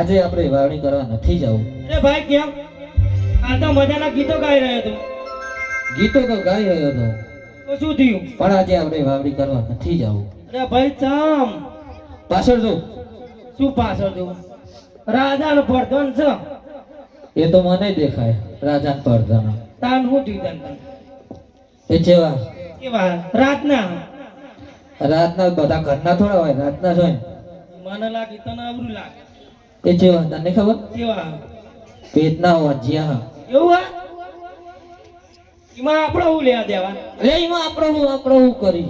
આજે આપણે વાવણી કરવા નથી જવું. અરે ભાઈ કેમ? આ તો મજાના ગીતો ગાઈ રહ્યો હતો. ગીતો તો ગાઈ રહ્યો હતો. તો શું થયું? પણ આજે આપણે વાવણી કરવા નથી જવું. અરે ભાઈ ચામ. પાછળ જો. શું પાછળ તું રાજાનો પડધન છે. એ તો મને દેખાય રાજા પડદાના તાન હું તને? એ જેવા કેવા? રાતના? રાતના બધા ઘરના થોડા હોય રાતના જ હોય મને લાગે તને આવરું લાગે. એ જેવા તને ખબર? કેવા પેટના વાજ્યા એવું હા? એમાં આપણો હું લેવા દેવા? લે એમાં આપણો હું આપણો હું કરી.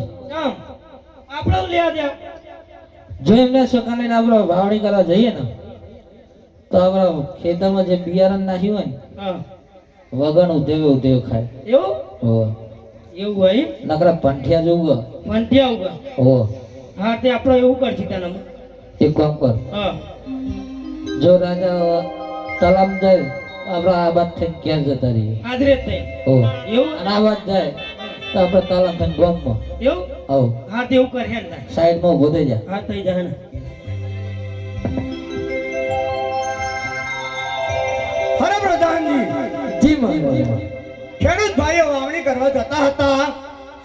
આપણે લેવા દેવા? જો એમને સકાને આપણો વાવણી કરવા જઈએ ને તો આપણો ખેતરમાં જે બિયારણ નાખ્યું હોય ને વગણ ઉધેવ ઉધેવ ખાય. એવું? હો. એવું હોય નકરા પંઠિયા જોવું પંઠિયા ઉગા? હો. હા તે આપણો એવું કરશે તને એક કામ કર. હા. જો રાજા તલામ જાય આપણે આ વાત થઈને ક્યાં જતા રહીએ? હાજરે થઈ ઓ એવું? અને આ વાત જાય. તો આપણે તલામ થઈને ગામમાં. એવું? આવો. હા તે એવું કરે ને. સાઈડમાં ઊભો થઈ જા. હા થઈ જા ને હરે પ્રધાનજી. જી મહારાજ. ખેડૂત ભાઈઓ વાવણી કરવા જતા હતા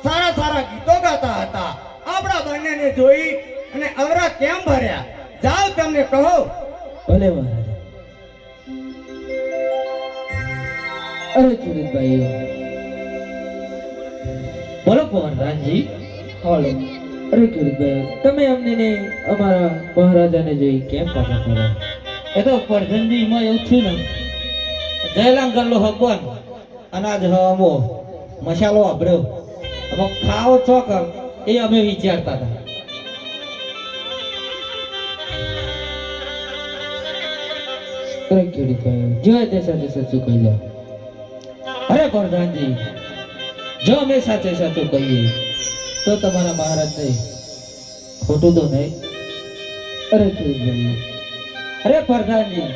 સારા સારા ગીતો ગાતા હતા. આપણા બંનેને જોઈ અને અવરા કેમ ભર્યા? જાઓ તમને કહો. ભલે મહારાજ. અરે ચુરીતભાઈ બોલો પ્રધાનજી હાલો. અરે ચુરીતભાઈ તમે અમને ને અમારા મહારાજાને જોઈ કેમ પાછા કર્યા એ તો પડધનજી માં એવું થયું ને જયલામ ગલ્લો હકવાન અનાજ હમો મસાલો વાપર્યો. હવે ખાવો છો કર એ અમે વિચારતા હતા. ખેડૂત ભાઈઓ જો તે સાથે સાચું કહી અરે પ્રધાનજી જો અમે સાચે સાચું કહીએ, તો તમારા મહારાજને ખોટું તો નહીં. અરે ભાઈઓ અરે પ્રધાનજી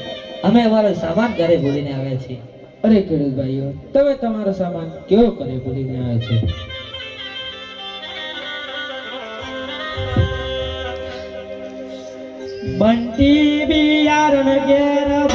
અમે અમારો સામાન ઘરે ભૂલીને આવ્યા છીએ. અરે ખેડૂત ભાઈઓ, તમે તમારો સામાન કેવો ઘરે ભૂલીને આવ્યા છે? બંટી બિયારણ ઘેર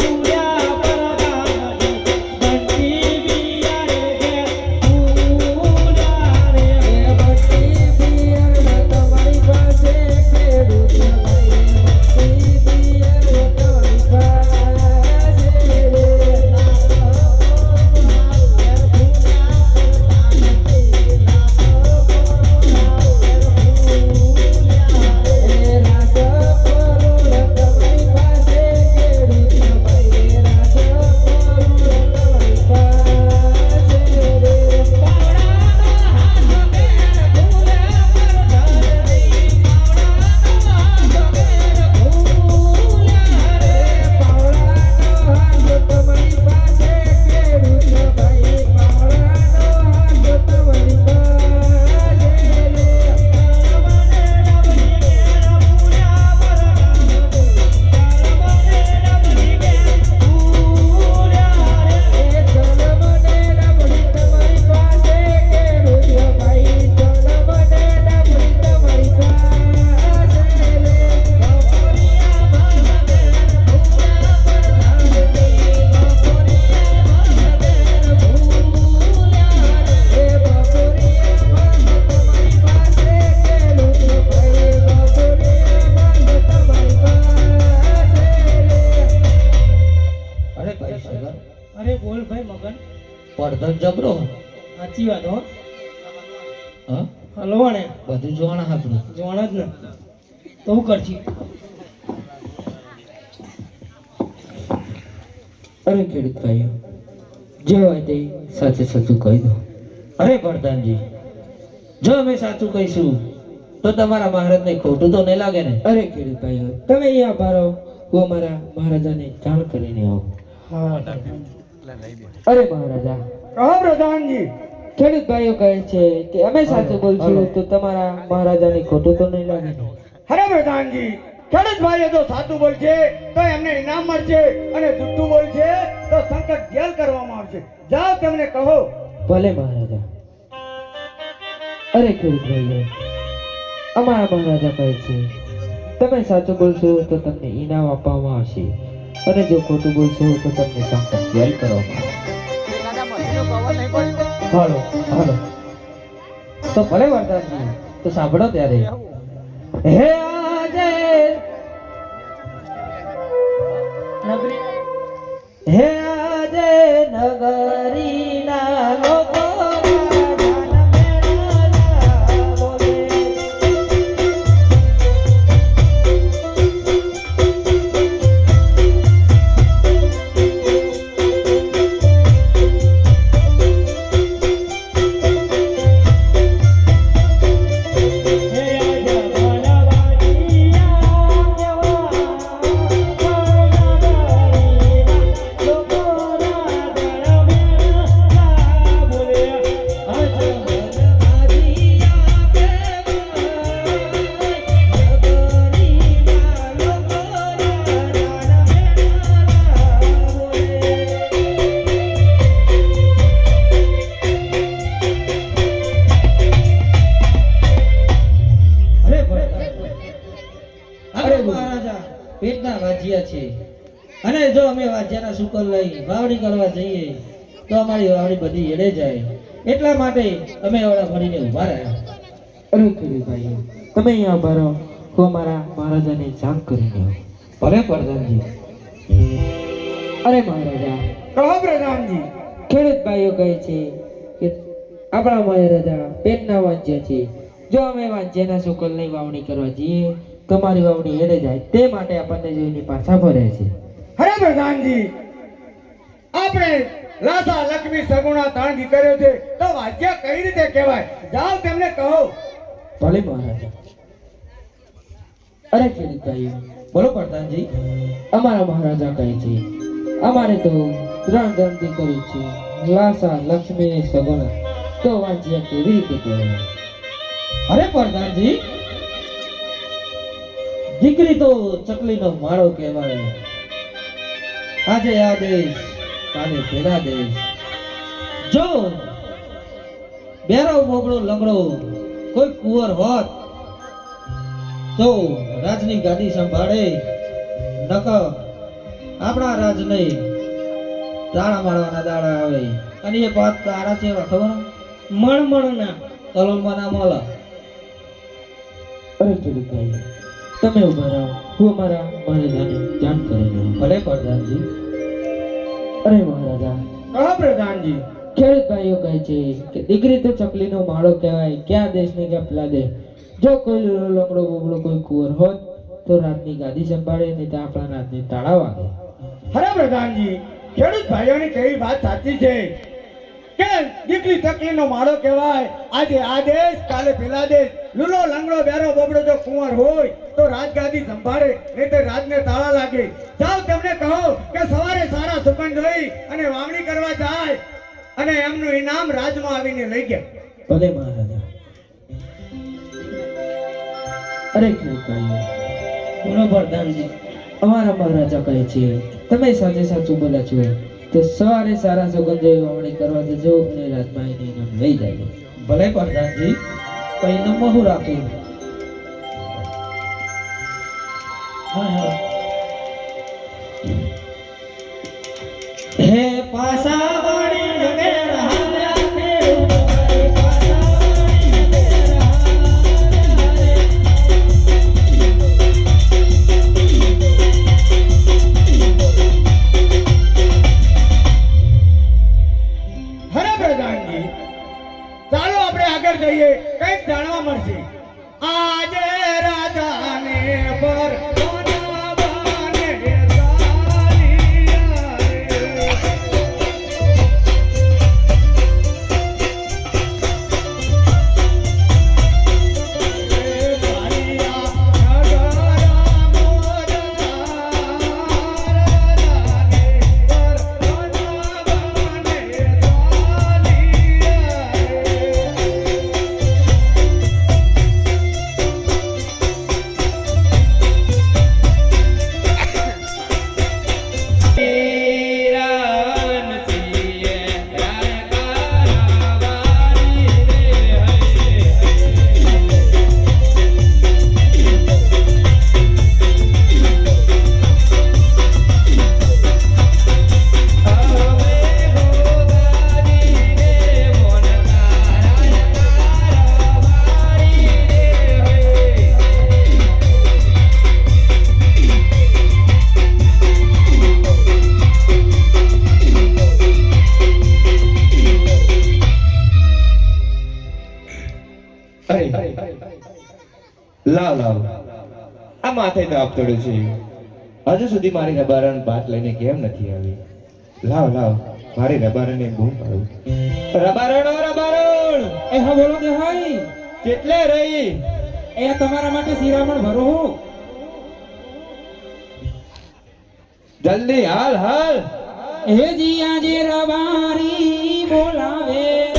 પડધન જબરો? સાચી વાત હો. હા? બધું જોવાના હાથમાં જોવાના જ ને. તો હું કરશી? અરે ખેડૂત ભાઈઓ જે હોય તે સાચે સાચું કહી દો. અરે પ્રધાનજી જો અમે સાચું કહીશું તો તમારા મહારાજને ખોટું તો નહીં લાગે ને? અરે ખેડૂત ભાઈઓ તમે અહીંયા ભારો હું અમારા મહારાજાને જાણ કરીને આવું. હા અરે મહારાજા પ્રધાનજી. ખેડૂત ભાઈઓ કહે છે કે અમે સાચું બોલશું તો તમારા મહારાજાની ખોટું તો નહીં લાગે. અરે પ્રધાનજી ખેડૂત ભાઈઓ જો સાચું બોલશે તો એમને ઇનામ મળશે અને જુઠ્ઠું બોલશે તો સંકટ જેલ કરવામાં આવશે. જાઓ તેમને કહો. ભલે મહારાજા. અરે ખેડૂત ભાઈઓ અમારા મહારાજા કહે છે તમે સાચું બોલશો તો તમને ઇનામ આપવામાં આવશે અને જો ખોટું બોલશો તો તમને સંકટ જેલ કરવામાં આવશે. હાલો હાલો. તો ભલે વરદાનજી તો સાંભળો ત્યારે. હે આજે હે આજે નગરીના પેટના વાજિયા છે. અને જો અમે વાજ્યાના સુકર લઈ વાવડી કરવા જઈએ તો અમારી વાવડી બધી એડે જાય. એટલા માટે અમે ઓળા ફરીને ઊભા રહ્યા. અરે ભાઈ તમે અહીંયા ઊભા રહો. હું અમારા મહારાજાને જાણ કરીને ભલે પ્રધાનજી. અરે મહારાજા. કહો પ્રધાનજી. ખેડૂત ભાઈઓ કહે છે કે આપણા મહારાજા પેટના વાંચ્યા છે. જો અમે વાંચ્યના શુકલની વાવણી કરવા જઈએ તો મારી વાવણી એડે જાય. તે માટે આપણને જોઈને પાછા ફરે છે. હરે પ્રધાનજી આપણે લાસા લક્ષ્મી સગુણા તાણગી કર્યો છે. તો વાજ્ય કઈ રીતે કહેવાય? જાઓ તેમને કહો. ભલે મહારાજ. અરે ખેડૂત ભાઈઓ બોલો પ્રધાનજી. અમારા મહારાજા કહે છે અમારે તો ત્રણ ગણતી કરી છે. લાસા લક્ષ્મી સગુણા. તો વાંચ્યા કેવી રીતે કહેવાય? અરે પ્રધાનજી દીકરી તો ચકલીનો માળો કહેવાય. આજે આ દેશ કાલે પેલા દેશ. જો બેરો બોબડો લંગડો કોઈ કુંવર હોત તો રાજની ગાદી સંભાળે નક આપણા રાજ નહીં દાણા મારવાના દાડા આવે. અને એ પાત તારા છે ખબર મણ મણ ના? તલમાં ના મળે અરે ભાઈ. તમે ઊભા રહો. હું અમારા મહારાજાને જાણ કરી રહ્યો ભલે પ્રધાનજી. અરે મહારાજા. કહો પ્રધાનજી. ખેડૂત ભાઈઓ કહે છે કે દીકરી તો ચકલીનો માળો કહેવાય. ક્યાં દેશને ક્યાં પેલા દે જો કોઈ લંગડો બોબડો કોઈ કુંવર હોત તો રાતની ગાદી સંભાળે નહીં તો આપણા રાતની તાળા વાગે. હરે પ્રધાનજી ખેડૂત ભાઈઓની કઈ વાત સાચી છે. કે દીકરી તકલીનો માળો કહેવાય? આજે આ દેશ કાલે પેલા દેશ લૂલો, લંગડો, બેરો, બોબડો જો કુંવર હોય, તો રાજગાદી સંભાળે નહીં તો રાજને તાળા લાગે. જાઓ તેમને કહો કે સવારે સારા સુગંધ લઈ અને વાવણી કરવા જાય. અને એમનું ઇનામ રાજમાં આવીને લઈ ગયા. ભલે મહારાજા. અરે પ્રધાનજી. અમારા મહારાજા કહે છે, તમે સાચે સાચું બોલા છો. કે સવારે સારા સુગંધો જજો અને એને લઈ જાય. ભલે પ્રધાનજી કઈ નંબર હું રાખ્યું હે. આગળ જઈએ કંઈક જાણવા મળશે. આજે રાજાને પર માથે તાપ ચડ્યો છે. હજુ સુધી મારી રબારણ ભાત લઈને કેમ નથી આવી? લાવ લાવ મારી રબારણને બૂમ પાડું. રબારણ ઓ રબારણ! એ હા બોલો કે હાઈ કેટલે રહી? એ તમારા માટે શિરામણ ભરો હું. જલ્દી હાલ હાલ! હે જીયા જે રબારી બોલાવે.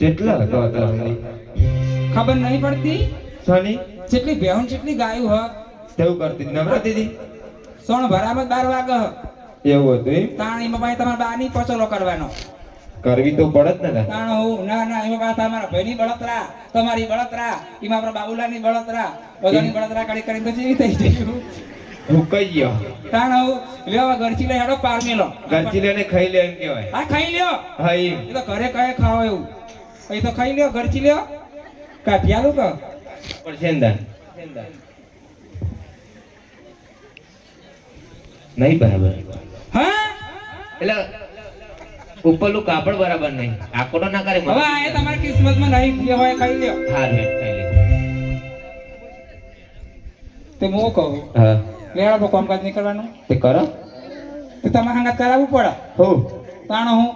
કેટલા હતો ખબર નહીં પડતી? સોની? જેટલી બેહન જેટલી ગાયું હ. તેવું કરતી. નવરાતી દીદી? સોણ ભરામાં બાર વાગે હ. એવું હતું એમ? તાણ એમાં ભાઈ તમારા બાની પચલો કરવાનો. કરવી તો પડત ને તાણ હું ના ના એમાં પાછા તમારા ભાઈની બળતરા તમારી બળતરા એમાં આપણા બાબુલાની બળતરા બધાની બળતરા કરી કરીને તો જેવી થઈ ગયું હુકાઈ ગયો. તાણ લેવા ગરચી લઈ હેડો પાર મેલો ગરચી લઈને ખાઈ લે એમ કહેવાય. હા ખાઈ લ્યો. હા એ તો ઘરે કઈ ખાવ એવું? એ તો ખાઈ લ્યો ઘરચી લ્યો. કા પ્યાલું તો પણ નહીં બરાબર. હા? એટલે ઉપરનું કાપડ બરાબર નહીં. આકોટો ના કરે હવે આ તમારી કિસ્મતમાં નહીં થયો હોય ખાઈ લ્યો. હાર રે ખાઈ તે મો કહું? હા. લેવા તો કામકાજ નહીં કરવાનું. તે કરો. તે તમારે હંગાત કરાવવું પડે. હો? તાણો હું?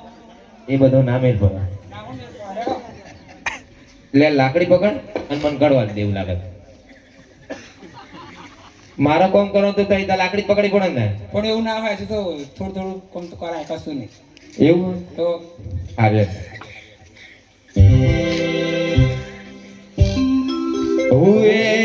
એ બધો નામે જ પડે. લે લાકડી પકડ અને મને ગળવા દે એવું લાગે. મારો કોમ કરો તો તઈ લાકડી પકડી પડે ને. પણ એવું ના હોય તો થોડું થોડું કોમ તો કરાય કશું નહીં. એવું? તો આવે હું રબારી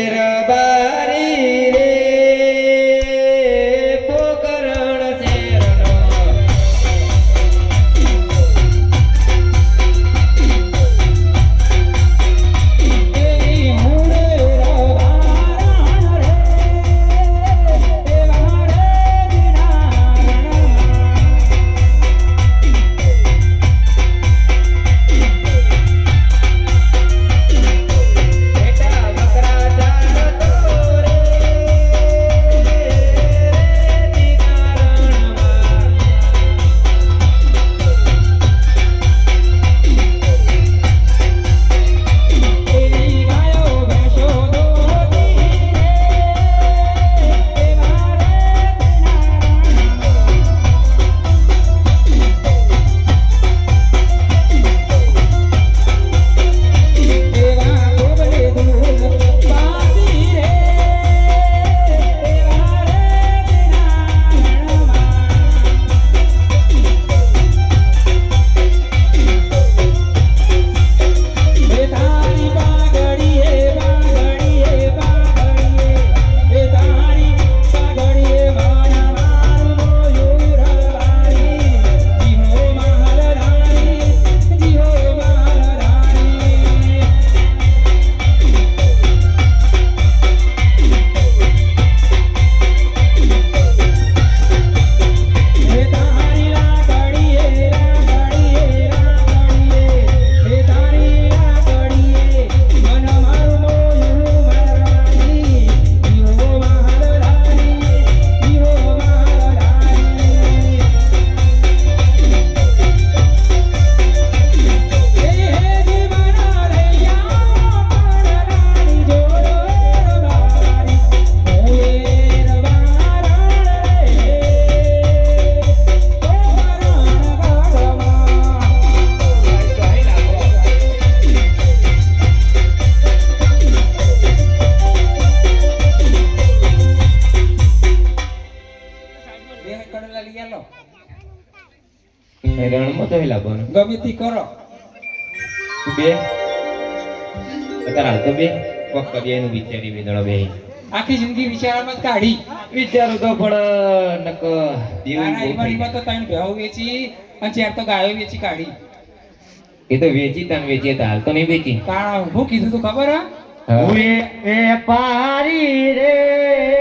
એ રણમાં તો લાવવાનું ગમે તે કરો. તું બે. અત્યારે તો બે. કોક કરીએ એનું વિચારી વેદણો બે આખી જિંદગી વિચારમાં જ કાઢી. વિચારું તો પણ નક નાના દેવું બહુ થઈ ઈમાનીમાં તો ત્રણ ભેહો વેચી અને ચાર તો ગાયો વેચી કાઢી. એ તો વેચી તને વેચી હતા હાલ તો નહીં વેચી. હું કીધું તું ખબર હા? હા. પારી રે.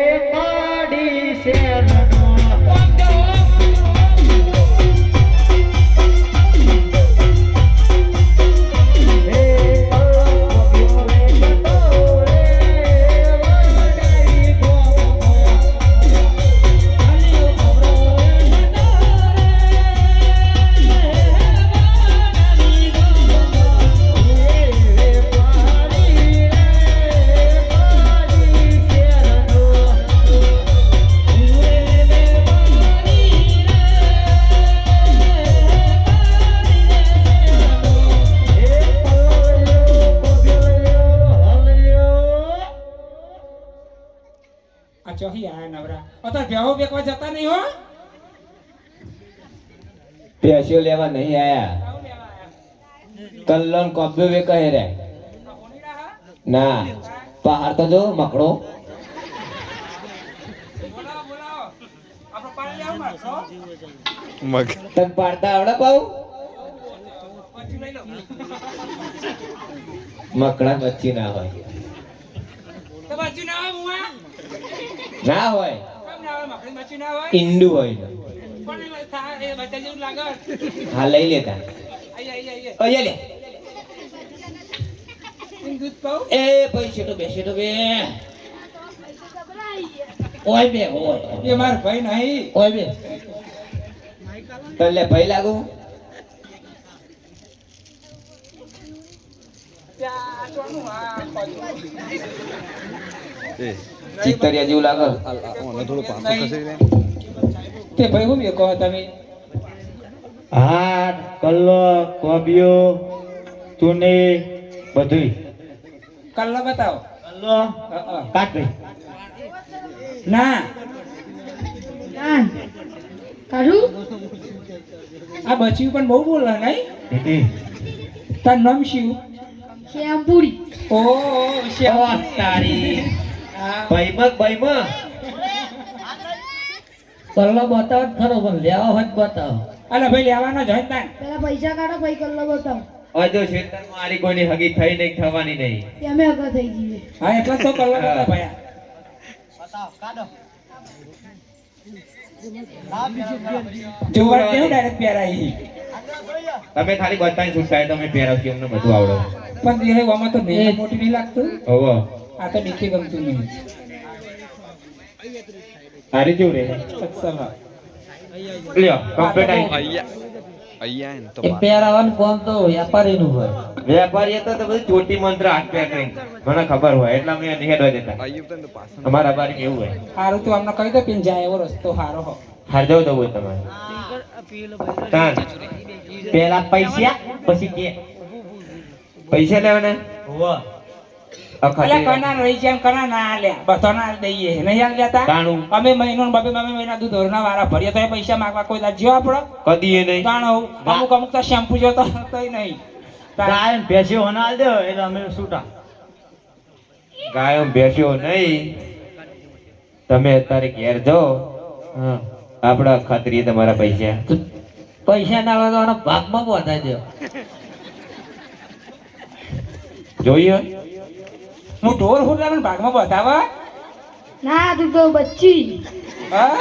પેશિયો લેવા નહીં આયા? કલ્લન કોબ્યો વે કહે રે. ના. પહાડ તો જો મકડો. તને પાડતા આવડે પાઉ? મકડા બચ્ચી ના હોય. ના હોય ઈંડુ હોય ને પણ એ થા- એ બચા જેવું લાગે હા લઈ લેતા અહીંયા લે એ પૈસે તો બેસે તો બે. ઓય બે ઓય. એ માર ભાઈ નહીં. ઓય બે. તને ભાઈ લાગુ. ચિતરિયા જેવું લાગે. નહીં. તે ભાઈ હું કહો તમે? હાર કલ્લો કોબિયો ચૂની બધું કલ્લો બતાવો. કલ્લો. કાટ ભાઈ ના. કાઢું? આ બચ્યું પણ બહુ બોલે નહીં? તાર નામ શિવ શ્યામપુરી ઓ શ્યામ તારી. ભયમક ભયમક. કલ્લો બતાવ ખરો પણ લેવા હોય બતાવ બતાવો. અલા ભાઈ લેવાનો જ હોય તાન. પેલા પૈસા કાઢો ભાઈ કલ્લો બતાવ. અજો શેતર મારી કોઈની હગી થઈ નહીં થવાની નહીં. તે અમે અગર થઈ જઈએ. હા એટલે તો કલ્લો બતાવ ભાઈ જોવા કેવું ડાયરેક્ટ પહેરાઈ તમે ખાલી બતાવી છૂટતા તમે પહેરાવશો અમને બધું આવડે. પણ દેહ આમાં તો નહીં મોટી નહીં લાગતું. હવે. આ તો નીચે ગમતું નહીં. સારી જેવું રે અચ્છા લ્યો કમ્પ્લીટ આવી અહીંયા તો પહેરાવાનું કોમ તો? વેપારીનું હોય. વેપારી તો તો બધું ચોટી મંત્ર હાથ પેર મને ખબર હોય એટલા મેં નિહેડવા જતા. અહીંયા તો પાછળ અમારા બારી એવું હોય. સારું તું અમને કહી દો પીને જાય એવો રસ્તો સારો હો. હાર જવું હોય તમારે. તાન. પેલા પૈસા પછી કે. પૈસા લેવાના? હોવા. પૈસા માંગવા કોઈ દાડ જ્યો કદી નહીં. અમુક અમુક તો શેમ્પુ જોતો નહીં. ગાયન ભેંસી હોના દે એટલે અમે છૂટા. ગાયો બેસ્યો નહીં. તમે અત્યારે ઘેર જાઓ હા. આપડા ખાતરી તમારા પૈસા. પૈસા ના આવે તો ભાગમાં વધારી દો. જોઈએ. હું ઢોર ફૂટલા પણ ભાગમાં બતાવા ના તું તો બચ્ચી. હા?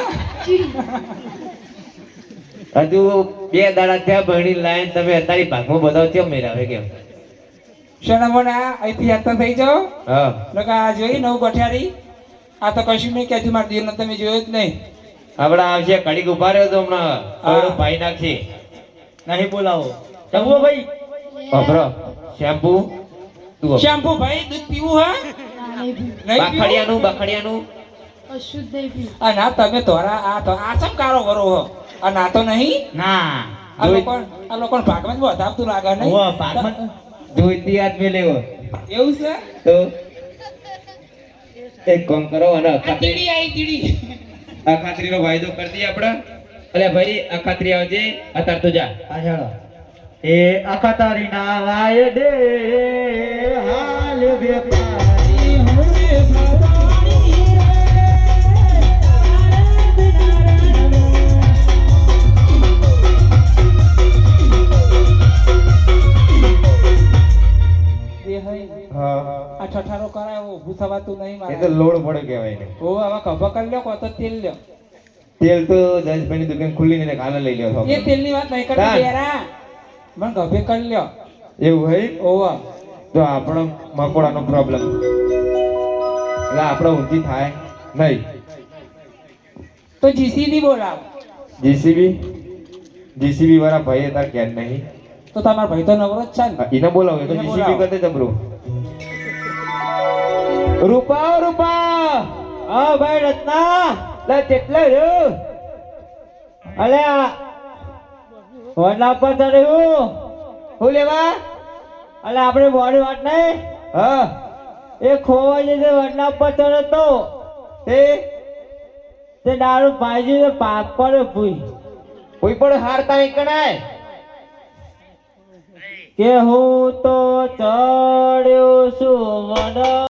હજુ બે દાડા ત્યાં ભણી લાઈન તમે અત્યારે ભાગમાં બતાવો કેમ મેળાવે કેમ? શરમોના અહીંથી યાત્રા થઈ જાઓ? હા. લોકો આ જોઈ નવ ગઠિયારી. આ તો કશું નહીં કહેતી મારા દીવને તમે જોયો જ નહીં. આપડા આવશે કડીક ઊભા રહ્યો તો હમણાં થોડું પાઈ નાખશે. નહીં બોલાવો. ચંગો ભાઈ અભરો શેમ્પુ. શેમ્પુ ભાઈ દૂધ પીવું હા? બાખડિયાનું બાખડિયાનું. કશું જ નહીં પીવું. આ ના તમે તોરા આ તો આ સમ કારો વરો હો? આ ના તો નહીં? ના. આ લોકો આ લોકો ભાગમાં જ બતાવતું લાગે ને ઓ ભાગમાં જોઈતી આદમી લેવો. એવું છે? તો એક કામ કરો અને અખાત્રી તીડી આઈ તીડી અખાત્રીનો વાયદો કરી દઈએ આપણે. અલ્યા ભાઈ અખાત્રી આવજે અત્યારે તો જા. આ હેડો એ અખતારી ના વાય દે હાલ વેપારી એ હઈ ઠઠારો કરાયો ઊભું થવાતું નહીં એ તો લોડ પડે કહેવાય ને ઓ આવા ખભા કરી લ્યો કો તો તેલ લ્યો. તેલ તો જયેશભાઈની દુકાન ખુલ્લી ને કાલે લઈ લ્યો એ તેલની વાત નહીં કરતી. મને ગભે કરી લ્યો. એવું હોય? ઓવા. તો આપણો મકોડાનો પ્રોબ્લેમ એટલે આપણે ઊંધી થાય નહીં. તો જીસીબી બોલાવ. જીસીબી જીસીબી વાળા ભાઈ હતા ક્યાં નહીં. તો તમારા ભાઈ તો નવરો જ છે ને. એને બોલાવો તો જીસીબી કરતે જબરો. રૂપા રૂપા! હા ભાઈ રત્ના. લે કેટલા રહ્યો? અલે વડલા પર ચડ્યું હું? લેવા? આપણે બોડી વાટ નહીં? હા. એ ખોવાઈ જશે વડલા પર ચડે તો. તે? તે દારૂ ભાજી ને પાપડ ભૂઈ. કોઈ પણ હારતા નહીં? કણાય કે હું તો ચડ્યો છું